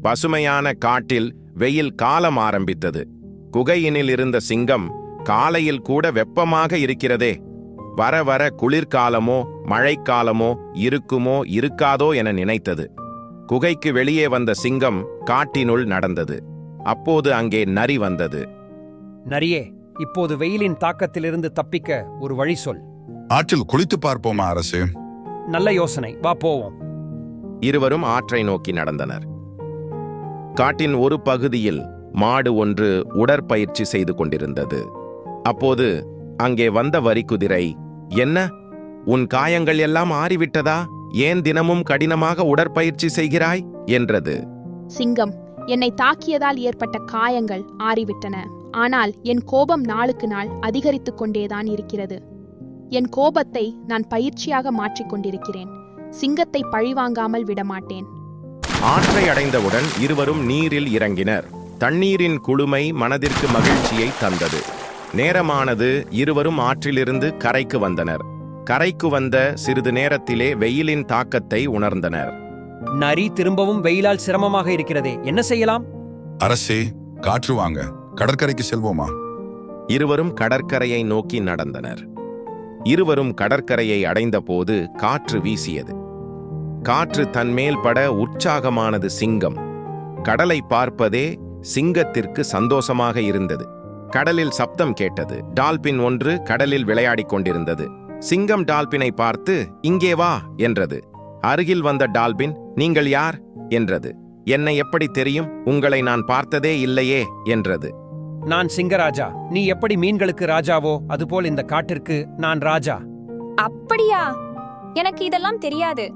பசுமையான காட்டில் வெயில் காலம் ஆரம்பித்தது. குகையினில் இருந்த சிங்கம் காலையில் கூட வெப்பமாக இருக்கிறதே. வர வர குளிர்காலமோ மழைக்காலமோ இருக்குமோ இருக்காதோ என நினைத்தது. குகைக்கு வெளியே வந்த சிங்கம் காட்டினுள் நடந்தது. அப்போது அங்கே நரி வந்தது. நரியே இப்போது வெயிலின் தாக்கத்திலிருந்து தப்பிக்க ஒரு வழி சொல். ஆற்றில் குளித்து பார்ப்போமா அரசு? நல்ல யோசனை. வா போவோம். இருவரும் ஆற்றை நோக்கி நடந்தனர். காட்டின் ஒரு பகுதியில் மாடு ஒன்று உடற்பயிற்சி செய்து கொண்டிருந்தது. அப்போது அங்கே வந்த வரிக்குதிரை என்ன? உன் காயங்கள் எல்லாம் ஆறிவிட்டதா? ஏன் தினமும் கடினமாக உடற்பயிற்சி செய்கிறாய்? என்றது. சிங்கம் என்னை தாக்கியதால் ஏற்பட்ட காயங்கள் ஆறிவிட்டன. ஆனால் என் கோபம் நாளுக்கு நாள் அதிகரித்துக் கொண்டேதான் இருக்கிறது. என் கோபத்தை நான் பயிற்சியாக மாற்றிக்கொண்டிருக்கிறேன் சிங்கத்தை பழிவாங்காமல் விடமாட்டேன். ஆற்றை அடைந்தவுடன் இருவரும் நீரில் இறங்கினர். தண்ணீரின் குளுமை மனதிற்கு மகிழ்ச்சியை தந்தது. நேரமானது இருவரும் ஆற்றிலிருந்து கரைக்கு வந்தனர். கரைக்கு வந்த சிறிது நேரத்திலே வெயிலின் தாக்கத்தை உணர்ந்தனர். நரி திரும்பவும் வெயிலால் சிரமமாக இருக்கிறதே என்ன செய்யலாம்? அரசே காற்று வாங்க கடற்கரைக்கு செல்வோமா? இருவரும் கடற்கரையை நோக்கி நடந்தனர். இருவரும் கடற்கரையை அடைந்தபோது காற்று வீசியது. காற்று தன்மேல் பட உற்சாகமானது சிங்கம். கடலை பார்ப்பதே சிங்கத்திற்கு சந்தோஷமாக இருந்தது. கடலில் சப்தம் கேட்டது. டால்பின் ஒன்று கடலில் விளையாடிக் கொண்டிருந்தது. சிங்கம் டால்பினை பார்த்து இங்கே வா என்றது. அருகில் வந்த டால்பின் நீங்கள் யார்? என்றது. என்னை எப்படி தெரியும்? உங்களை நான் பார்த்ததே இல்லையே என்றது. நான் சிங்கராஜா. நீ எப்படி மீன்களுக்கு ராஜாவோ? அதுபோல் இந்த காட்டிற்கு நான் ராஜா. அப்படியா? எனக்கு இதெல்லாம் தெரியாது.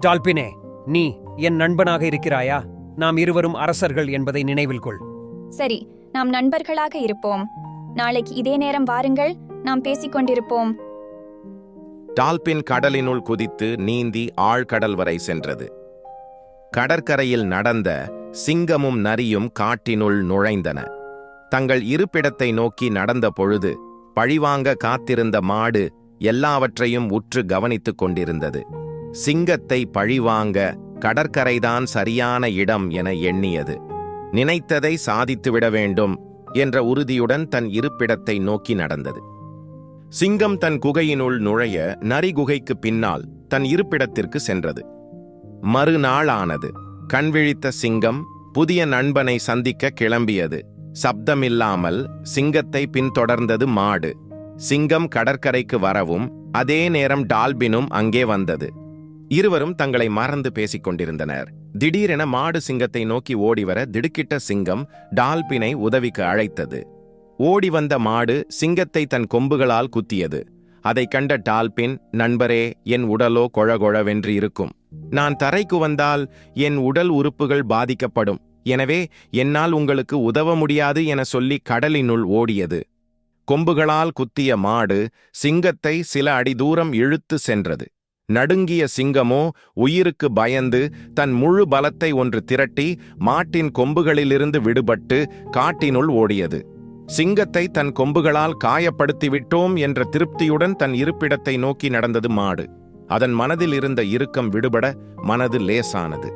டால்பினே நீ என் நண்பனாக இருக்கிறாயா? நாம் இருவரும் அரசர்கள் என்பதை நினைவில் கொள். சரி நாம் நண்பர்களாக இருப்போம். நாளைக்கு இதே நேரம் வாருங்கள் நாம் பேசிக் கொண்டிருப்போம் டால்பின் கடலினுள் குதித்து நீந்தி ஆழ்கடல் வரை சென்றது. கடற்கரையில் நடந்த சிங்கமும் நரியும் காட்டினுள் நுழைந்தன. தங்கள் இருப்பிடத்தை நோக்கி நடந்த பொழுது பழிவாங்க காத்திருந்த மாடு எல்லாவற்றையும் உற்று கவனித்துக் கொண்டிருந்தது. சிங்கத்தை பழிவாங்க கடற்கரைதான் சரியான இடம் என எண்ணியது. நினைத்ததை சாதித்துவிட வேண்டும் என்ற உறுதியுடன் தன் இருப்பிடத்தை நோக்கி நடந்தது. சிங்கம் தன் குகையினுள் நுழைய நரி குகைக்கு பின்னால் தன் இருப்பிடத்திற்கு சென்றது. மறுநாளானது. கண்விழித்த சிங்கம் புதிய நண்பனை சந்திக்க கிளம்பியது. சப்தமில்லாமல் சிங்கத்தை பின்தொடர்ந்தது மாடு. சிங்கம் கடற்கரைக்கு வரவும் அதே நேரம் டால்பினும் அங்கே வந்தது. இருவரும் தங்களை மறந்து பேசிக் கொண்டிருந்தனர் திடீரென மாடு சிங்கத்தை நோக்கி ஓடிவர திடுக்கிட்ட சிங்கம் டால்பினை உதவிக்கு அழைத்தது. ஓடி வந்த மாடு சிங்கத்தை தன் கொம்புகளால் குத்தியது. அதைக் கண்ட டால்பின் நண்பரே என் உடலோ கொழகொழவென்று இருக்கும். நான் தரைக்கு வந்தால் என் உடல் உறுப்புகள் பாதிக்கப்படும். எனவே என்னால் உங்களுக்கு உதவ முடியாது என சொல்லி கடலினுள் ஓடியது. கொம்புகளால் குத்திய மாடு சிங்கத்தை சில அடி தூரம் இழுத்து சென்றது. நடுங்கிய சிங்கமோ உயிருக்கு பயந்து தன் முழு பலத்தை ஒன்று திரட்டி மாட்டின் கொம்புகளிலிருந்து விடுபட்டு காட்டினுள் ஓடியது. சிங்கத்தை தன் கொம்புகளால் காயப்படுத்திவிட்டோம் என்ற திருப்தியுடன் தன் இருப்பிடத்தை நோக்கி நடந்தது மாடு. அதன் மனதில் இருந்த இறுக்கம் விடுபட மனது லேசானது.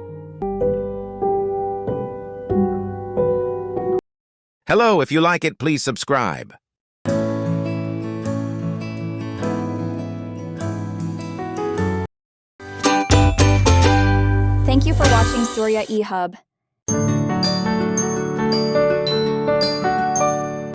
Hello, if you like it, please subscribe. Thank you for watching Surya eHub.